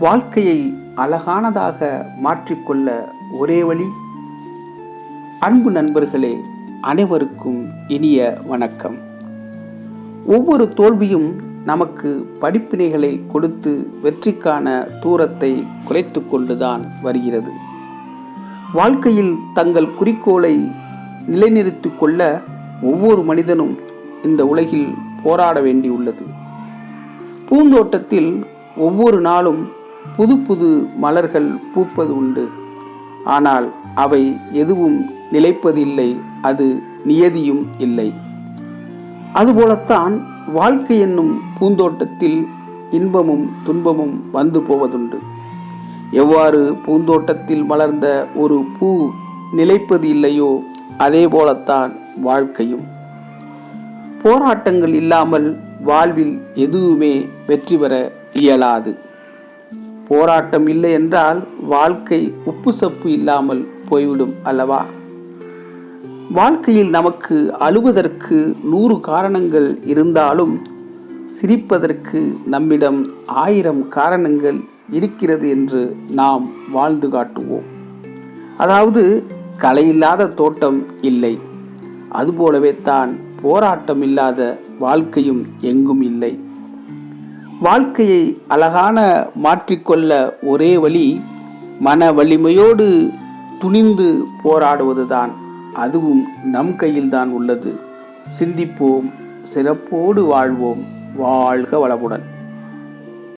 வாழ்க்கையை அழகானதாக மாற்றிக்கொள்ள ஒரே வழி அன்பு நண்பர்களே அனைவருக்கும் இனிய வணக்கம். ஒவ்வொரு தோல்வியும் நமக்கு படிப்பினைகளை கொடுத்து வெற்றிக்கான தூரத்தை குறைத்து கொண்டுதான் வருகிறது. வாழ்க்கையில் தங்கள் குறிக்கோளை நிலைநிறுத்திக் கொள்ள ஒவ்வொரு மனிதனும் இந்த உலகில் போராட வேண்டியுள்ளது. பூந்தோட்டத்தில் ஒவ்வொரு நாளும் புது புது மலர்கள் பூப்பது உண்டு. ஆனால் அவை எதுவும் நிலைப்பதில்லை அது நியதியும் இல்லை. அதுபோலத்தான் வாழ்க்கை என்னும் பூந்தோட்டத்தில் இன்பமும் துன்பமும் வந்து போவதுண்டு. எவ்வாறு பூந்தோட்டத்தில் மலர்ந்த ஒரு பூ நிலைப்பது இல்லையோ அதே போலத்தான் வாழ்க்கையும். போராட்டங்கள் இல்லாமல் வாழ்வில் எதுவுமே வெற்றி பெற இயலாது. போராட்டம் இல்லை என்றால் வாழ்க்கை உப்பு சப்பு இல்லாமல் போய்விடும் அல்லவா? வாழ்க்கையில் நமக்கு அழுவதற்கு நூறு காரணங்கள் இருந்தாலும் சிரிப்பதற்கு நம்மிடம் ஆயிரம் காரணங்கள் இருக்கிறது என்று நாம் வாழ்ந்து காட்டுவோம். அதாவது கலையில்லாத தோட்டம் இல்லை. அதுபோலவே தான் போராட்டம் இல்லாத வாழ்க்கையும் எங்கும் இல்லை. வாழ்க்கையை அழகான மாற்றிக்கொள்ள ஒரே வழி மன வலிமையோடு துணிந்து போராடுவதுதான். அதுவும் நம் கையில்தான் உள்ளது. சிந்திப்போம் சிறப்போடு வாழ்வோம். வாழ்க வளமுடன்.